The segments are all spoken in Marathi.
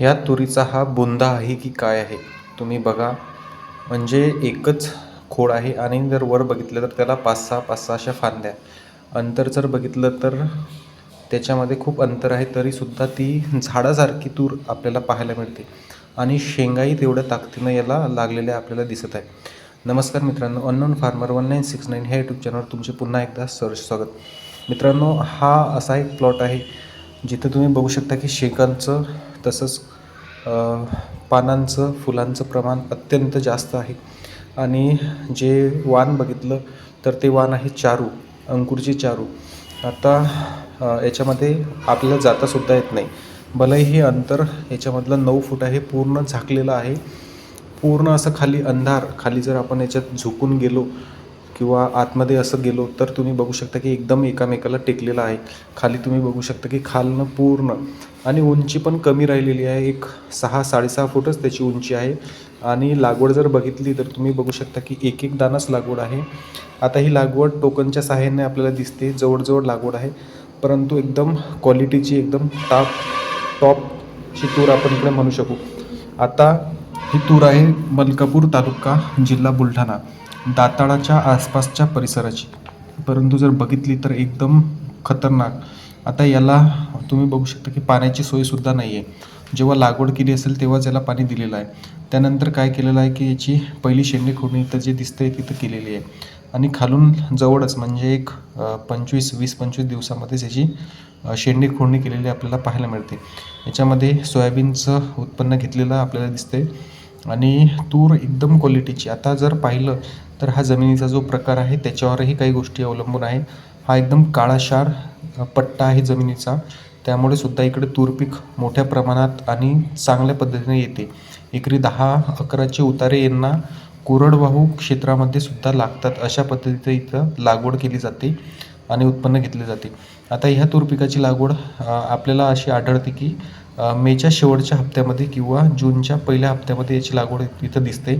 ह्या तुरीचा हा बुंदा आहे की काय आहे? तुम्ही बघा. म्हणजे एकच खोड आहे आणि जर वर बघितलं तर त्याला पाच सहा पाच सहा अशा फांद्या अंतर जर बघितलं तर त्याच्यामध्ये खूप अंतर आहे तरीसुद्धा ती झाडासारखी तूर आपल्याला पाहायला मिळते. आणि शेंगाही तेवढ्या ताकदीनं याला लागलेल्या आपल्याला दिसत आहे. नमस्कार मित्रांनो unknown farmer one nine six nine ह्या यूट्यूब चॅनलवर तुमचे पुन्हा एकदा सर स्वागत. मित्रांनो हा असा एक प्लॉट आहे जिथं तुम्ही बघू शकता की शेकांचं तसंच पानांचं फुलांचं प्रमाण अत्यंत जास्त आहे. आणि जे वाण बघितलं तर ते वाण आहे चारू अंकुरची चारू. आता याच्यामध्ये आपल्याला जातासुद्धा येत नाही. भलंही हे अंतर याच्यामधलं नऊ फूट आहे पूर्ण झाकलेलं आहे. पूर्ण असं खाली अंधार खाली जर आपण याच्यात झुकून गेलो किंवा आतमध्ये असं गेलो तर तुम्ही बघू शकता की एकदम एकामेकाला टेकलेलं आहे. खाली तुम्ही बघू शकता की खालनं पूर्ण आणि उंची पण कमी राहिलेली आहे. एक सहा साडेसहा फूटच त्याची उंची आहे. आणि लागवड जर बघितली तर तुम्ही बघू शकता की एक एक दानाच लागवड आहे. आता ही लागवड टोकनच्या सहाय्याने आपल्याला दिसते. जवळजवळ लागवड आहे. परंतु एकदम क्वालिटीची एकदम टाप टॉपची तूर आपण इकडे म्हणू शकू. आता ही तूर आहे मलकापूर तालुका जिल्हा बुलढाणा. दाताळाच्या आसपासच्या परिसराची. परंतु जर बघितली तर एकदम खतरनाक. आता याला तुम्ही बघू शकता की पाण्याची सोयसुद्धा नाही आहे जेव्हा लागवड केली असेल तेव्हाच याला पाणी दिलेलं आहे. त्यानंतर काय केलेलं आहे की याची पहिली शेंडी खोडणी इथं जे दिसतंय तिथं केलेली आहे. आणि खालून जवळच म्हणजे एक पंचवीस वीस पंचवीस दिवसामध्येच याची शेंडी खोडणी केलेली आपल्याला पाहायला मिळते. याच्यामध्ये सोयाबीनचं उत्पन्न घेतलेलं आपल्याला दिसतंय. आणि तूर एकदम क्वालिटीची आता जर पाहिलं तर हा जमिनीचा जो प्रकार आहे त्याच्यावरही काही गोष्टी अवलंबून आहे हा एकदम काळाशार पट्टा आहे जमिनीचा. त्यामुळे सुद्धा इकडे तूर पीक मोठ्या प्रमाणात आणि चांगल्या पद्धतीने येते. एकरी दहा अकराचे उतारे यांना कोरडवाहू क्षेत्रामध्ये सुद्धा लागतात. अशा पद्धतीने इथं लागवड केली जाते. आणि उत्पन्न घेतले जाते. आता ह्या तूर पिकाची लागवड आपल्याला अशी आढळते की मेच्या शेवटच्या हप्त्यामध्ये किंवा जूनच्या पहिल्या हप्त्यामध्ये याची लागवड इथं दिसते.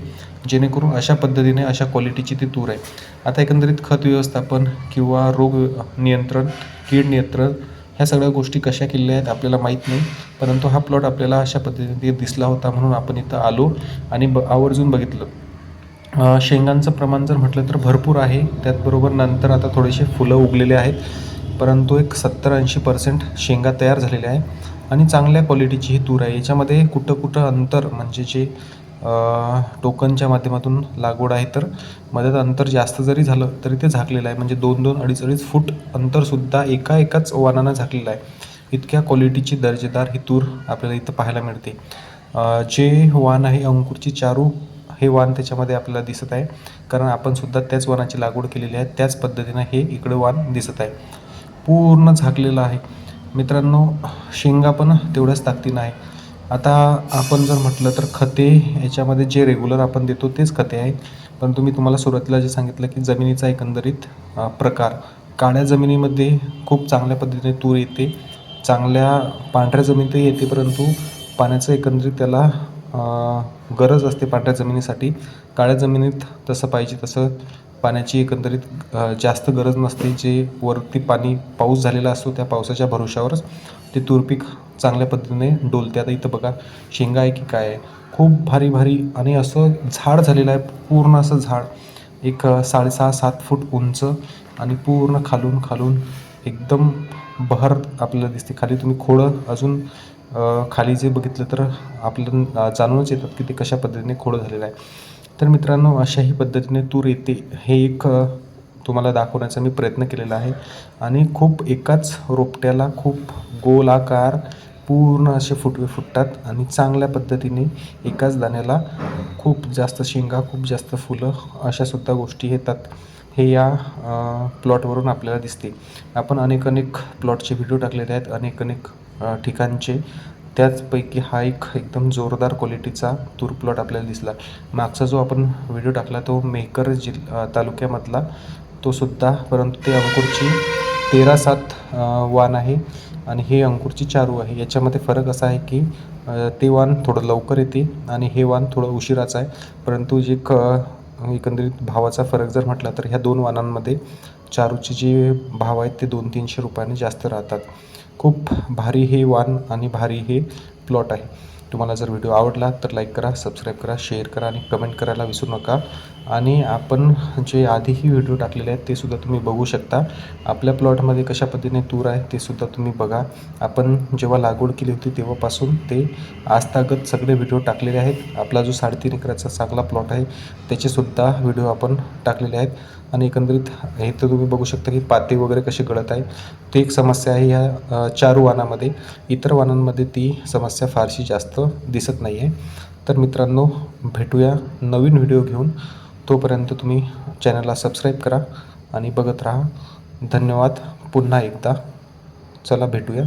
जेणेकरून अशा पद्धतीने अशा क्वालिटीची ती तूर आहे. आता एकंदरीत खत व्यवस्थापन किंवा रोग नियंत्रण कीड नियंत्रण ह्या सगळ्या गोष्टी कशा केलेल्या आहेत आपल्याला माहीत नाही. परंतु हा प्लॉट आपल्याला अशा पद्धतीने दिसला होता म्हणून आपण इथं आलो आणि ब आवर्जून बघितलं. शेंगांचं प्रमाण जर म्हटलं तर भरपूर आहे. त्याचबरोबर नंतर आता थोडेसे फुलं उगलेले आहेत. परंतु एक सत्तर ऐंशी पर्सेंट शेंगा तयार झालेल्या आहे आणि चांगल्या क्वालिटीची ही तूर आहे. याच्यामध्ये कुठं कुठं अंतर म्हणजे जे टोकनच्या माध्यमातून लागवड आहे तर मध्यात अंतर जास्त जरी झालं तरी ते झाकलेलं आहे. म्हणजे दोन दोन अडीच अडीच फूट अंतरसुद्धा एका एकाच वानानं झाकलेलं आहे. इतक्या क्वालिटीची दर्जेदार ही तूर आपल्याला इथं पाहायला मिळते. जे वाण आहे अंकुरची चारू हे वाण त्याच्यामध्ये आपल्याला दिसत आहे. कारण आपण सुद्धा त्याच वाणाची लागवड केलेली आहे. त्याच पद्धतीनं हे इकडं वाण दिसत आहे. पूर्ण झाकलेलं आहे. मित्रांनो शेंगा पण तेवढ्याच ताकदीनं आहे. आता आपण जर म्हटलं तर खते याच्यामध्ये जे रेग्युलर आपण देतो तेच खते आहे परंतु मी तुम्हाला सुरुवातीला जे सांगितलं की जमिनीचा एकंदरीत प्रकार. काळ्या जमिनीमध्ये खूप चांगल्या पद्धतीने तूर येते. चांगल्या पांढऱ्या जमिनीतही येते परंतु पाण्याचं एकंदरीत त्याला गरज असते पांढऱ्या जमिनीसाठी. काळ्या जमिनीत तसं पाहिजे तसं पाण्याची एकंदरीत जास्त गरज नसते. जे वरती पाणी पाऊस झालेला असतो त्या पावसाच्या भरोशावरच ते तूर पीक चांगल्या पद्धतीने डोलते. आता इथं बघा शेंगा आहे की काय आहे? खूप भारी भारी आणि असं झाड झालेलं आहे. पूर्ण असं झाड. एक साडेसहा सात फूट उंच आणि पूर्ण खालून खालून एकदम बहर आपल्याला दिसते. खाली तुम्ही खोडं अजून खाली जे बघितलं तर आपल्याला जाणूनच येतात की ते कशा पद्धतीने खोडं झालेलं आहे. तर मित्रांनो अशाही पद्धतीने तूर येते हे एक तुम्हाला दाखवण्याचा मी प्रयत्न केलेला आहे. आणि खूप एकाच रोपट्याला खूप गोलाकार पूर्ण असे फुटवे फुटतात आणि चांगल्या पद्धतीने एकाच दाण्याला खूप जास्त शेंगा खूप जास्त फुलं अशासुद्धा गोष्टी येतात. हे या प्लॉटवरून आपल्याला दिसते. आपण अनेक अनेक प्लॉटचे व्हिडिओ टाकलेले आहेत. अनेक अनेक ठिकाणचे. त्याचपैकी हा एक एकदम जोरदार क्वालिटीचा तूर प्लॉट आपल्याला दिसला. मागचा जो आपण व्हिडिओ टाकला तो मेकर जिल तालुक्यामधला. तो सुद्धा परंतु ते अंकुरची तेरा सात वान वाण आहे आणि हे अंकुरची चारू आहे. याच्यामध्ये फरक असा आहे की ते वाण थोडं लवकर येते आणि हे वाण थोडं उशिराचं आहे. परंतु जे क एकंदरीत भावाचा फरक जर म्हटला तर ह्या दोन वाणांमध्ये चारूचे जे भाव आहेत ते दोन तीनशे रुपयाने जास्त राहतात. खूप भारी हे वाण आणि भारी हे प्लॉट आहे. तुम्हाला जर व्हिडिओ आवडला तर लाईक करा सबस्क्राईब करा शेअर करा आणि कमेंट करायला विसरू नका. आणि आपण जे आधीही व्हिडिओ टाकलेले आहेत ते सुद्धा तुम्ही बघू शकता. आपल्या प्लॉटमध्ये कशा पद्धतीने तूर आहे ते सुद्धा तुम्ही बघा. आपण जेव्हा लागवड केली होती तेव्हापासून ते आजतागत सगळे व्हिडिओ टाकलेले आहेत. आपला जो साडेतीन एकराचा चांगला प्लॉट आहे त्याचेसुद्धा व्हिडिओ आपण टाकलेले आहेत. आणि एकंदरीत हे तर तुम्ही बघू शकता की पाते वगैरे कशी गळत आहे. ती एक समस्या आहे ह्या चार चारू इतर वाहनांमध्ये ती समस्या फारशी जास्त दिसत नाही आहे तर मित्रांनो भेटूया नवीन व्हिडिओ घेऊन. तोपर्यंत तुम्ही चॅनलला सबस्क्राईब करा आणि बघत राहा. धन्यवाद. पुन्हा एकदा. चला भेटूया.